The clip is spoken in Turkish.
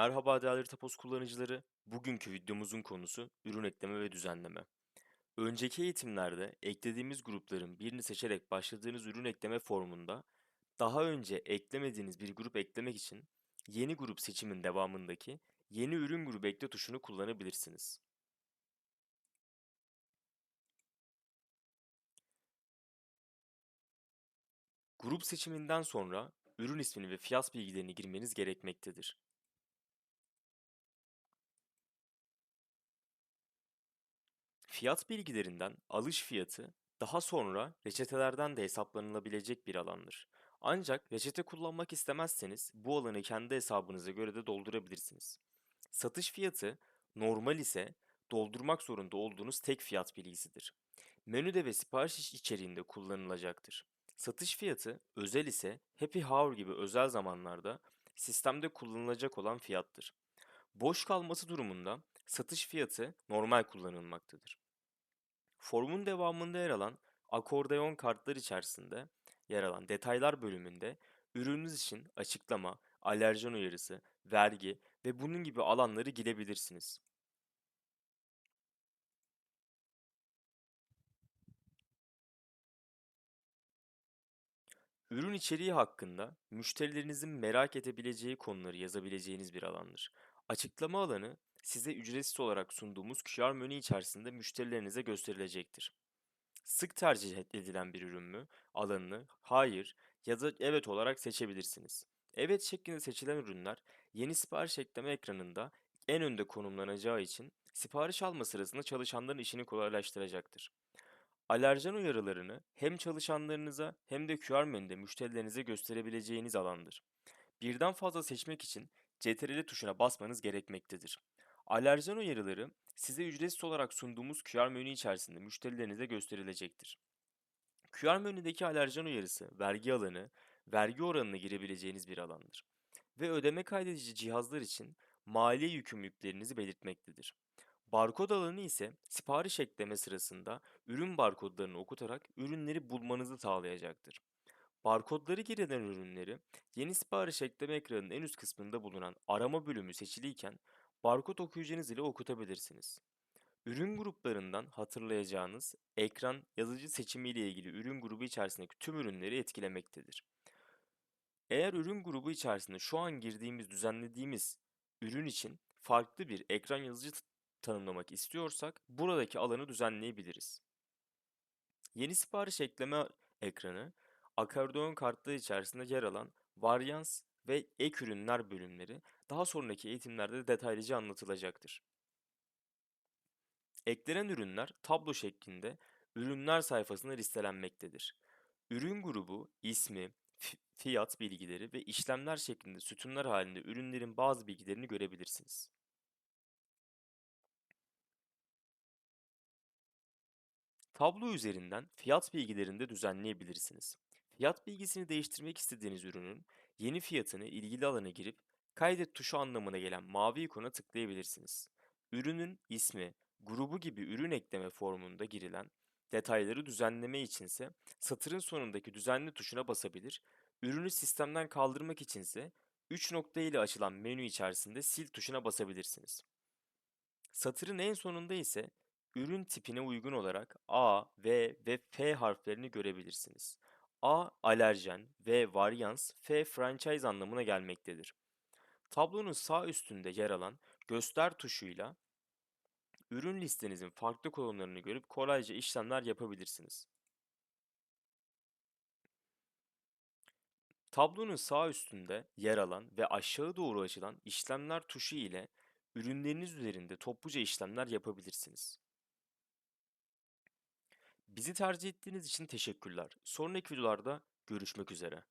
Merhaba değerli Tapos kullanıcıları. Bugünkü videomuzun konusu ürün ekleme ve düzenleme. Önceki eğitimlerde eklediğimiz grupların birini seçerek başladığınız ürün ekleme formunda daha önce eklemediğiniz bir grup eklemek için yeni grup seçimin devamındaki yeni ürün grubu ekle tuşunu kullanabilirsiniz. Grup seçiminden sonra ürün ismini ve fiyat bilgilerini girmeniz gerekmektedir. Fiyat bilgilerinden alış fiyatı daha sonra reçetelerden de hesaplanılabilecek bir alandır. Ancak reçete kullanmak istemezseniz bu alanı kendi hesabınıza göre de doldurabilirsiniz. Satış fiyatı normal ise doldurmak zorunda olduğunuz tek fiyat bilgisidir. Menüde ve sipariş içeriğinde kullanılacaktır. Satış fiyatı özel ise happy hour gibi özel zamanlarda sistemde kullanılacak olan fiyattır. Boş kalması durumunda satış fiyatı normal kullanılmaktadır. Formun devamında yer alan akordeon kartlar içerisinde yer alan detaylar bölümünde ürününüz için açıklama, alerjen uyarısı, vergi ve bunun gibi alanları girebilirsiniz. Ürün içeriği hakkında müşterilerinizin merak edebileceği konuları yazabileceğiniz bir alandır. Açıklama alanı size ücretsiz olarak sunduğumuz QR menü içerisinde müşterilerinize gösterilecektir. Sık tercih edilen bir ürün mü? Alanını hayır ya da evet olarak seçebilirsiniz. Evet şeklinde seçilen ürünler yeni sipariş ekleme ekranında en önde konumlanacağı için sipariş alma sırasında çalışanların işini kolaylaştıracaktır. Alerjen uyarılarını hem çalışanlarınıza hem de QR menüde müşterilerinize gösterebileceğiniz alandır. Birden fazla seçmek için CTRL tuşuna basmanız gerekmektedir. Alerjen uyarıları size ücretsiz olarak sunduğumuz QR menü içerisinde müşterilerinize gösterilecektir. QR menüdeki alerjen uyarısı, vergi alanı, vergi oranına girebileceğiniz bir alandır. Ve ödeme kaydedici cihazlar için maliye yükümlülüklerinizi belirtmektedir. Barkod alanı ise sipariş ekleme sırasında ürün barkodlarını okutarak ürünleri bulmanızı sağlayacaktır. Barkodları girilen ürünleri yeni sipariş ekleme ekranının en üst kısmında bulunan arama bölümü seçiliyken barkod okuyucuunuz ile okutabilirsiniz. Ürün gruplarından hatırlayacağınız ekran yazıcı seçimi ile ilgili ürün grubu içerisindeki tüm ürünleri etkilemektedir. Eğer ürün grubu içerisinde şu an girdiğimiz, düzenlediğimiz ürün için farklı bir ekran yazıcı tanımlamak istiyorsak buradaki alanı düzenleyebiliriz. Yeni sipariş ekleme ekranı akordeon kartları içerisinde yer alan varyans ve ek ürünler bölümleri daha sonraki eğitimlerde de detaylıca anlatılacaktır. Eklenen ürünler tablo şeklinde ürünler sayfasında listelenmektedir. Ürün grubu, ismi, fi- fiyat bilgileri ve işlemler şeklinde sütunlar halinde ürünlerin bazı bilgilerini görebilirsiniz. Tablo üzerinden fiyat bilgilerini de düzenleyebilirsiniz. Fiyat bilgisini değiştirmek istediğiniz ürünün yeni fiyatını ilgili alana girip kaydet tuşu anlamına gelen mavi ikona tıklayabilirsiniz. Ürünün ismi, grubu gibi ürün ekleme formunda girilen detayları düzenleme içinse satırın sonundaki düzenle tuşuna basabilir, ürünü sistemden kaldırmak içinse 3 nokta ile açılan menü içerisinde sil tuşuna basabilirsiniz. Satırın en sonunda ise ürün tipine uygun olarak A, V ve F harflerini görebilirsiniz. A alerjen, V varyans, F franchise anlamına gelmektedir. Tablonun sağ üstünde yer alan göster tuşuyla ürün listenizin farklı kolonlarını görüp kolayca işlemler yapabilirsiniz. Tablonun sağ üstünde yer alan ve aşağı doğru açılan işlemler tuşu ile ürünleriniz üzerinde topluca işlemler yapabilirsiniz. Bizi tercih ettiğiniz için teşekkürler. Sonraki videolarda görüşmek üzere.